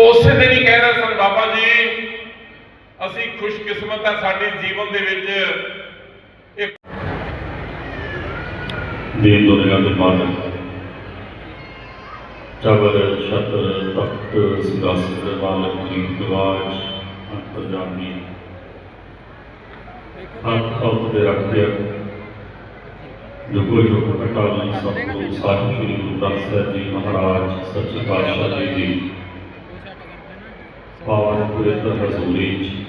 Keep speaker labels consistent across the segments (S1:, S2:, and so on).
S1: ਉਸੇ ਦਿਨ ਹੀ ਕਹਿ ਰਹੇ ਸਨ, ਬਾਬਾ ਜੀ, ਅਸੀਂ ਖੁਸ਼ਕਿਸਮਤ ਆ ਸਾਡੇ ਜੀਵਨ ਦੇ ਵਿੱਚ ਇਹ
S2: ਦੀਨ ਦੁਨੀਆ ਦੇ ਮਾਲਕ ਚਬਰ ਛਤਰ ਤਖਤ ਸਿੰਘਾਸਨ ਦੇ ਮਾਲਕ ਜੀ ਗਵਾਜ ਅੰਤਰਜਾਮੀ ਹੱਥ ਹੱਥ ਦੇ ਰੱਖਦੇ ਜੋ ਕੋਈ ਜੋ ਅਟਾਲੀ ਸਤਿਗੁਰੂ ਸਾਹਿਬ ਸ੍ਰੀ ਗੁਰੂ ਗ੍ਰੰਥ ਸਾਹਿਬ ਜੀ ਮਹਾਰਾਜ, ਸੱਚੇ ਪਾਤਸ਼ਾਹ ਜੀ ਦੀ ਪਾਵਨ ਪਵਿੱਤਰ ਹਜ਼ੂਰੀ ਚ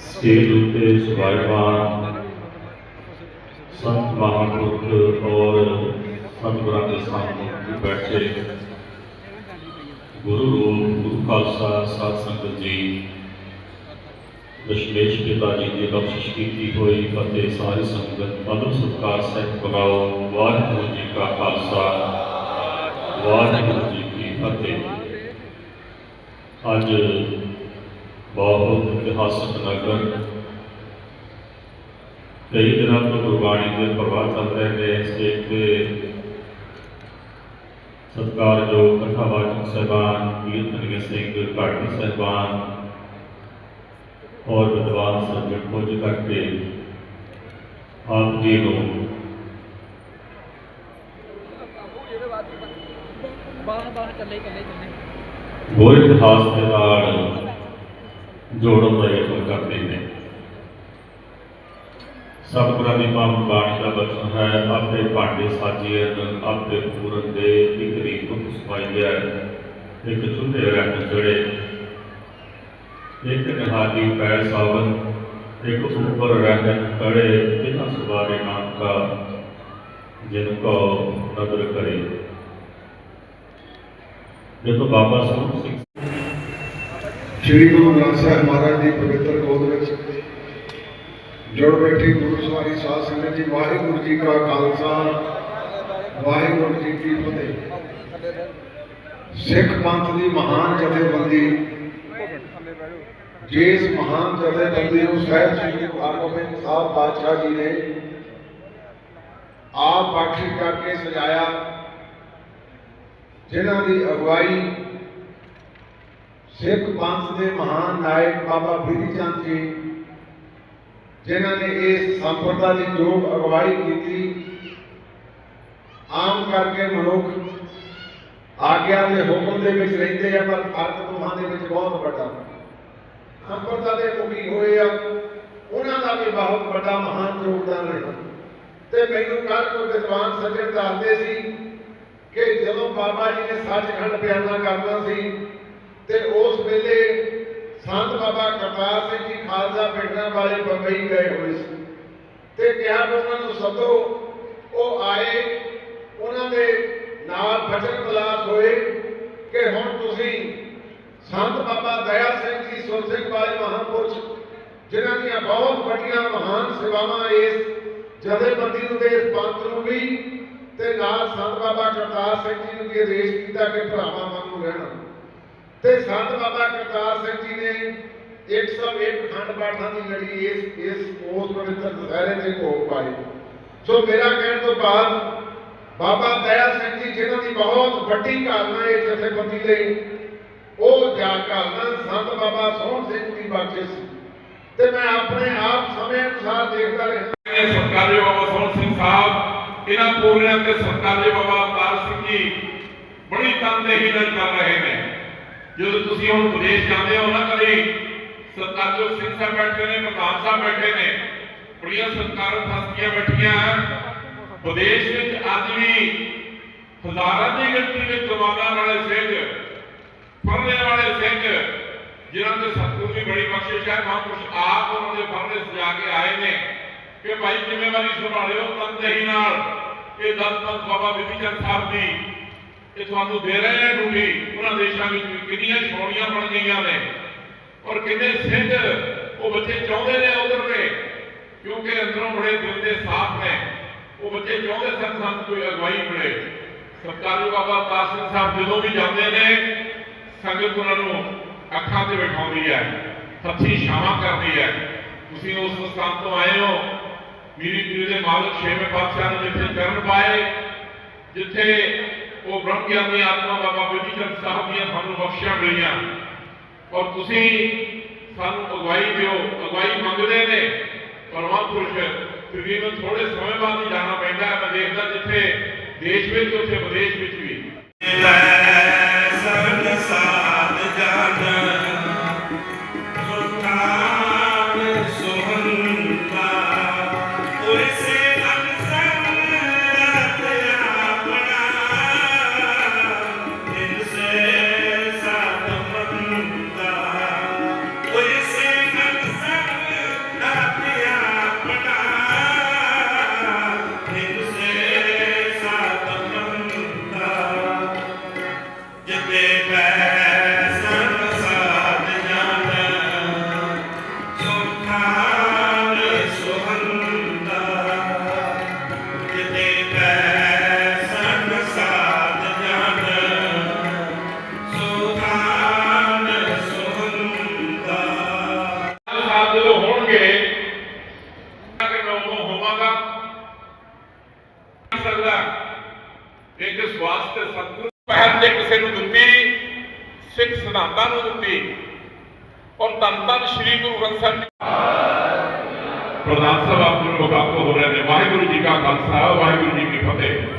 S2: ਸਟੇਜ ਉੱਤੇ ਸੁਭਾਈਵਾਨ ਸੰਤ ਮਹਾਂਪੁਰਖ ਔਰ ਸਤਿਗੁਰਾਂ ਦੇ ਸਾਹਮਣੇ ਬੈਠੇ ਗੁਰੂ ਰੂਪ ਗੁਰੂ ਖਾਲਸਾ ਸਾਧ ਸੰਗਤ ਜੀ ਦਸ਼ਮੇਸ਼ ਪਿਤਾ ਜੀ ਦੀ ਬਖਸ਼ਿਸ਼ ਕੀਤੀ ਹੋਈ ਫਤਿਹ ਸਾਰੀ ਸੰਗਤ ਪਦਮ ਸਤਕਾਰ ਸਹਿਤ ਬਗਾਓ ਵਾਹਿਗੁਰੂ ਜੀ ਕਾ ਖਾਲਸਾ ਵਾਹਿਗੁਰੂ ਜੀ ਕੀ ਫਤਿਹ ਅੱਜ ਬਹੁਤ ਇਤਿਹਾਸਕ ਨਗਰ ਕਈ ਦਿਨਾਂ ਤੋਂ ਗੁਰਬਾਣੀ ਦੇ ਪ੍ਰਵਾਹ ਚੱਲ ਰਹੇ ਨੇ ਸਟੇਜ ਤੇ ਸਤਿਕਾਰਯੋਗ ਕਥਾਵਾਚਕ ਸਹਿਬਾਨ ਕੀਰਤਨੀय ਸਿੰਘ ਘਾਟੀ ਸਹਿਬਾਨ ਔਰ ਵਿਦਵਾਨ ਸੱਜਣ ਪੁੱਜ ਕਰਕੇ ਆਪ ਜੀ ਨੂੰ
S3: ਬਾਹਰ ਬਾਹਰ ਚੱਲੇ ਚੱਲੇ ਚੱਲੇ।
S2: ਹੋਰ ਇਤਿਹਾਸ ਦੇ ਨਾਲ ਜੋੜਨ ਦਾ ਯਤਨ ਕਰਦੇ ਨੇ। ਸਤਿਗੁਰਾਂ ਦੀ ਪਾਵਨ ਬਾਣੀ ਦਾ ਬਚਨ ਹੈ, ਆਪੇ ਭਾਂਡੇ ਸਾਜੀਏ ਆਪੇ ਪੂਰਨ ਦੇ, ਇੱਕ ਦੀ ਤੁਕ ਇੱਕ ਚੁੱਲ੍ਹੇ ਰੰਗ ਜੜੇ। ਇੱਕ ਨਿਹਾਦੀ ਪੈ ਸਾਵਨ ਇੱਕ ਉੱਪਰ ਰੰਗ ਕੜੇ ਤਿਨਾਂ ਸੁਬਾਰੇ ਨਾਮ ਕਾ, ਜਿਨ ਕੋ ਨਦਰ ਕਰੇ। ਦੇਖੋ ਬਾਬਾ ਸਾਹਿਬ ਸਿੰਘ
S4: ਸ੍ਰੀ ਗੁਰੂ ਗ੍ਰੰਥ ਸਾਹਿਬ ਮਹਾਰਾਜ ਦੀ ਪਵਿੱਤਰ ਗੋਦ ਵਿੱਚ ਜੁੜ ਬੈਠੀ ਗੁਰੂ ਸਵਾਰੀ ਸਾਧ ਸੰਗਤ ਜੀ ਵਾਹਿਗੁਰੂ ਜੀ ਕਾ ਖਾਲਸਾ ਵਾਹਿਗੁਰੂ ਜੀ ਕੀ ਫਤਿਹ ਸਿੱਖ ਪੰਥ ਦੀ ਮਹਾਨ ਜਥੇਬੰਦੀ ਜਿਸ ਮਹਾਨ ਜਥੇਬੰਦੀ ਨੂੰ ਸਹਿਬ ਸ੍ਰੀ ਗੁਰੂ ਹਰਗੋਬਿੰਦ ਸਾਹਿਬ ਪਾਤਸ਼ਾਹ ਜੀ ਨੇ ਆਪ ਬਖਸ਼ਿਸ਼ ਕਰਕੇ ਸਜਾਇਆ ਜਿਨ੍ਹਾਂ ਦੀ ਅਗਵਾਈ ਸਿੱਖ ਪੰਥ ਦੇ ਮਹਾਨ ਨਾਇਕ ਬਾਬਾ ਬੀਰੀ ਚੰਦ ਜੀ, ਜਿਨ੍ਹਾਂ ਨੇ ਇਸ ਸੰਪਰਦਾ ਦੀ ਯੋਗ ਅਗਵਾਈ ਕੀਤੀ, ਆਮ ਕਰਕੇ ਮਨੁੱਖ ਆਗਿਆ ਦੇ ਹੁਕਮ ਦੇ ਵਿੱਚ ਰਹਿੰਦੇ ਆ, ਪਰ ਫ਼ਰਕ ਦੋਹਾਂ ਦੇ ਵਿੱਚ ਬਹੁਤ ਵੱਡਾ। ਸੰਪਰਦਾ ਦੇ ਮੁਖੀ ਹੋਏ ਆ, ਉਹਨਾਂ ਦਾ ਵੀ ਬਹੁਤ ਵੱਡਾ ਮਹਾਨ ਯੋਗਦਾਨ ਰਿਹਾ। ਤੇ ਮੈਨੂੰ ਕੱਲ ਕੋਈ ਵਿਦਵਾਨ ਸੱਜਣ ਦੱਸਦੇ ਸੀ ਕਿ ਜਦੋਂ ਬਾਬਾ ਜੀ ਨੇ ਸੱਚਖੰਡ ਬਿਆਨਾ ਕਰਨਾ ਸੀ ਤੇ ਉਸ ਵੇਲੇ ਸੰਤ ਬਾਬਾ ਕਰਤਾਰ ਸਿੰਘ ਜੀ ਖਾਲਸਾ ਪਿੰਡਾਂ ਵਾਲੇ ਬੰਬਈ ਗਏ ਹੋਏ ਸੀ ਤੇ ਕਿਹਾ ਵੀ ਉਹਨਾਂ ਨੂੰ ਸਦੋ ਉਹ ਆਏ, ਉਹਨਾਂ ਦੇ ਨਾਲ ਬਚਨ ਬਲਾਸ ਹੋਏ ਕਿ ਹੁਣ ਤੁਸੀਂ ਸੰਤ ਬਾਬਾ ਦਇਆ ਸਿੰਘ ਜੀ, ਸੁਰ ਸਿੰਘ ਵਾਲੇ ਮਹਾਂਪੁਰਸ਼, ਜਿਨ੍ਹਾਂ ਦੀਆਂ ਬਹੁਤ ਵੱਡੀਆਂ ਮਹਾਨ ਸੇਵਾਵਾਂ ਇਸ ਜਥੇਬੰਦੀ ਨੂੰ ਤੇ ਇਸ ਪੰਥ ਨੂੰ ਵੀ ਤੇ ਨਾਲ ਸੰਤ ਬਾਬਾ ਕਰਤਾਰ ਸਿੰਘ ਜੀ ਨੂੰ ਵੀ ਆਦੇਸ਼ ਕੀਤਾ ਕਿ ਭਰਾਵਾਂ ਵਾਂਗੂ ਰਹਿਣਾ। ਤੇ ਸੰਤ ਬਾਬਾ ਕਰਤਾਰ ਸਿੰਘ ਜੀ ਨੇ 101 ਖੰਡ ਪਾਠਾਂ ਦੀ ਲੜੀ ਇਸ ਇਸ ਉਸ ਪਵਿੱਤਰ ਦੁਸਹਿਰੇ ਦੇ ਭੋਗ ਪਾਏ। ਸੋ ਮੇਰਾ ਕਹਿਣ ਤੋਂ ਬਾਅਦ ਬਾਬਾ ਦਇਆ ਸਿੰਘ ਜੀ, ਜਿਨ੍ਹਾਂ ਦੀ ਬਹੁਤ ਵੱਡੀ ਕਾਰਨਾ ਹੈ ਜਥੇਬੰਦੀ ਲਈ, ਉਹ ਜਾ ਕਾਰਨਾ ਸੰਤ ਬਾਬਾ ਸੋਹਣ ਸਿੰਘ ਦੀ ਬਖਸ਼ਿਸ਼ ਸੀ। ਤੇ ਮੈਂ ਆਪਣੇ ਆਪ ਸਮੇਂ ਅਨੁਸਾਰ ਦੇਖਦਾ ਰਿਹਾ
S1: ਪੂਰਿਆਂ ਤੇ ਸਰਕਾਰੀ ਬਾਬਾ ਅਵਤਾਰ ਸਿੰਘ ਜੀ ਬੜੀ ਤਨਦੇਹੀ ਨਾਲ ਕਰ ਰਹੇ ਨੇ। ਜਦੋਂ ਤੁਸੀਂ ਹੁਣ ਵਿਦੇਸ਼ ਜਾਂਦੇ ਹੋ ਨਾ ਕਦੇ ਸਰਕਾਰਜੋਗ ਸਿੰਘ ਸਾਹਿਬ ਬੈਠੇ ਨੇ, ਪ੍ਰਧਾਨ ਸਾਹਿਬ ਬੈਠੇ ਨੇ, ਬੜੀਆਂ ਸਰਕਾਰਾਂ ਹਸਤੀਆਂ ਬੈਠੀਆਂ ਵਿਦੇਸ਼ ਵਿੱਚ ਅੱਜ ਵੀ ਹਜ਼ਾਰਾਂ ਦੀ ਗਿਣਤੀ ਵਿੱਚ ਕਮਾਨਾਂ ਵਾਲੇ ਸਿੰਘ, ਪੜ੍ਹਨੇ ਵਾਲੇ ਸਿੰਘ, ਜਿਨ੍ਹਾਂ ਦੇ ਸਤਿਗੁਰੂ ਦੀ ਬੜੀ ਬਖਸ਼ਿਸ਼ ਹੈ ਮਹਾਂਪੁਰਸ਼ ਆਪ ਉਹਨਾਂ ਦੇ ਪਰਦੇ ਸਜਾ ਕੇ ਆਏ ਨੇ ਕਿ ਭਾਈ, ਜ਼ਿੰਮੇਵਾਰੀ ਸੰਭਾਲਿਓ ਤਨਦੇਹੀ ਨਾਲ। ਇਹ ਦਸਪੰਥ ਬਾਬਾ ਬਿਧੀ ਚੰਦ ਸਾਹਿਬ ਦੀ ਇਹ ਤੁਹਾਨੂੰ ਦੇ ਰਹੇ ਨੇ ਡਿਊਟੀ, ਉਹਨਾਂ ਦੇਸ਼ਾਂ ਵਿੱਚ ਕਿੰਨੀਆਂ ਛੋੜੀਆਂ ਬਣ ਗਈਆਂ ਨੇ। ਔਰ ਕਿੰਨੇ ਸਿੰਘ ਉਹ ਬੱਚੇ ਚਾਹੁੰਦੇ ਨੇ ਉਧਰ ਨੇ ਕਿਉਂਕਿ ਅੰਦਰੋਂ ਬੜੇ ਦਿਲ ਦੇ ਸਾਫ਼ ਨੇ। ਉਹ ਬੱਚੇ ਚਾਹੁੰਦੇ ਸਨ ਸਾਨੂੰ ਕੋਈ ਅਗਵਾਈ ਮਿਲੇ। ਸਰਕਾਰੀ ਬਾਬਾ ਅਵਤਾਰ ਸਾਹਿਬ ਜਦੋਂ ਵੀ ਜਾਂਦੇ ਨੇ, ਸੰਗਤ ਉਹਨਾਂ ਨੂੰ ਅੱਖਾਂ ਤੇ ਬਿਠਾਉਂਦੀ ਹੈ ਸੱਚੀ ਛਾਵਾਂ ਕਰਦੀ ਹੈ। ਤੁਸੀਂ ਉਸ ਸਥਾਨ ਤੋਂ ਆਏ ਹੋ ਮੀਰੀ ਪੀਰ ਦੇ ਮਾਲਕ ਛੇਵੇਂ ਪਾਤਸ਼ਾਹ ਨੇ ਜਿੱਥੇ ਚਰਨ ਪਾਏ, ਜਿੱਥੇ
S5: ਉਹ ਬ੍ਰਹਮ ਗਿਆਨੀ ਆਤਮਾ ਬਾਬਾ ਬੇਦੀ ਚੰਦ ਸਾਹਿਬ ਦੀਆਂ ਤੁਹਾਨੂੰ ਬਖਸ਼ੀਆਂ ਮਿਲੀਆਂ। ਔਰ ਤੁਸੀਂ ਸਾਨੂੰ ਅਗਵਾਈ ਦਿਓ, ਅਗਵਾਈ ਮੰਗਦੇ ਨੇ। ਪਰਮਾਤਮਾ ਤਕਰੀਬਨ ਥੋੜੇ ਸਮੇਂ ਬਾਅਦ ਹੀ ਜਾਣਾ ਪੈਂਦਾ ਹੈ। ਮੈਂ ਦੇਖਦਾ ਜਿੱਥੇ ਦੇਸ਼ ਵਿੱਚ, ਉੱਥੇ ਵਿਦੇਸ਼ ਵਿੱਚ ਵੀ। ਸਿੱਖ ਸਿਧਾਂਤਾਂ ਨੂੰ ਦਿੱਤੀ। ਔਰ ਧੰਨ ਧੰਨ ਸ੍ਰੀ ਗੁਰੂ ਗ੍ਰੰਥ ਸਾਹਿਬ ਜੀ। ਪ੍ਰਧਾਨ ਸਾਹਿਬ, ਆਪ ਨੂੰ ਹੋ ਰਹੇ ਨੇ ਵਾਹਿਗੁਰੂ ਜੀ ਕਾ ਖਾਲਸਾ, ਵਾਹਿਗੁਰੂ ਜੀ ਕੀ ਫਤਿਹ।